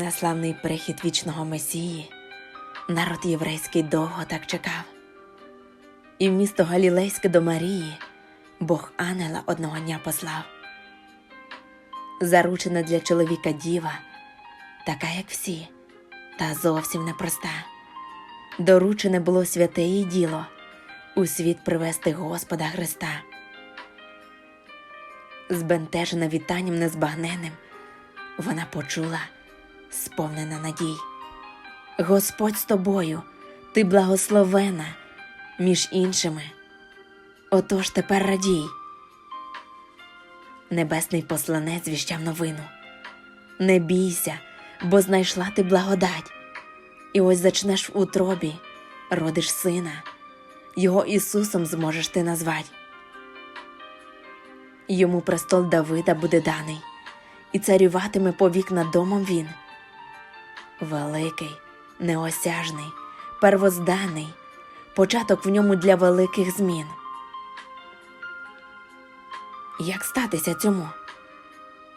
На славний прихід вічного Месії народ єврейський довго так чекав. І в місто Галілейське до Марії Бог ангела одного дня послав. Заручена для чоловіка діва, така, як всі, та зовсім непроста. Доручене було святе їй діло у світ привести Господа Христа. Збентежена вітанням незбагненним, вона почула, сповнена надій. Господь з тобою, ти благословена між іншими. Отож тепер радій. Небесний посланець віщав новину. Не бійся, бо знайшла ти благодать. І ось зачнеш в утробі, родиш сина, його Ісусом зможеш ти назвать. Йому престол Давида буде даний, і царюватиме повік над домом він. Великий, неосяжний, первозданий, початок в ньому для великих змін. Як статися цьому?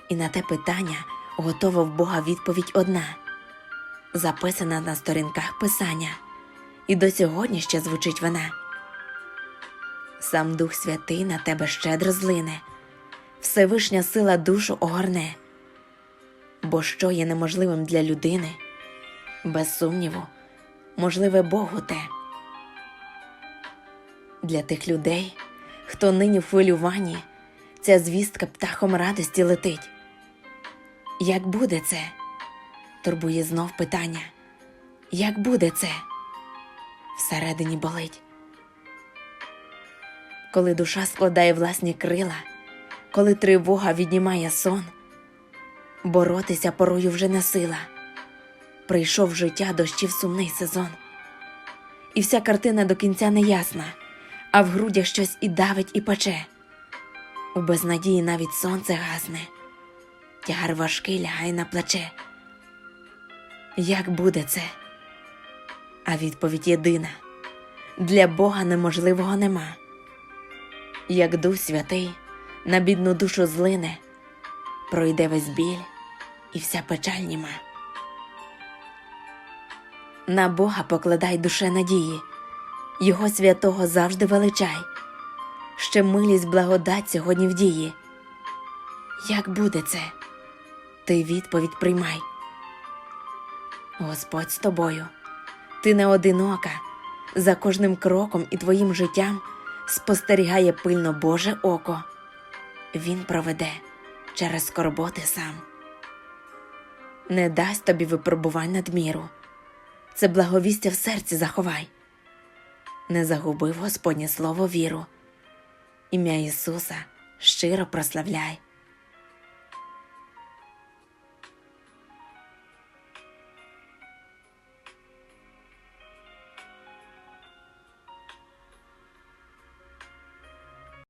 І на те питання готова в Бога відповідь одна, записана на сторінках Писання, і до сьогодні ще звучить вона. Сам Дух Святий на тебе щедро злине, Всевишня сила душу огорне. Бо що є неможливим для людини, без сумніву, можливе Богу те. Для тих людей, хто нині в хвилюванні, ця звістка птахом радості летить. Як буде це? Турбує знов питання. Як буде це? Всередині болить. Коли душа складає власні крила, коли тривога віднімає сон, боротися порою вже не сила. Прийшов життя дощів сумний сезон. І вся картина до кінця не ясна, а в грудях щось і давить, і пече. У безнадії навіть сонце гасне, тягар важкий лягає на плече. Як буде це? А відповідь єдина для Бога неможливого нема. Як Дух Святий на бідну душу злине, пройде весь біль і вся печаль німа. На Бога покладай душе надії, Його святого завжди величай, ще милість благодать сьогодні в дії. Як буде це? Ти відповідь приймай. Господь з тобою, ти не одинока, за кожним кроком і твоїм життям спостерігає пильно Боже око. Він проведе через скорботи сам. Не дасть тобі випробувань надміру, це благовістя в серці заховай. Не загубив Господнє слово віру, ім'я Ісуса щиро прославляй.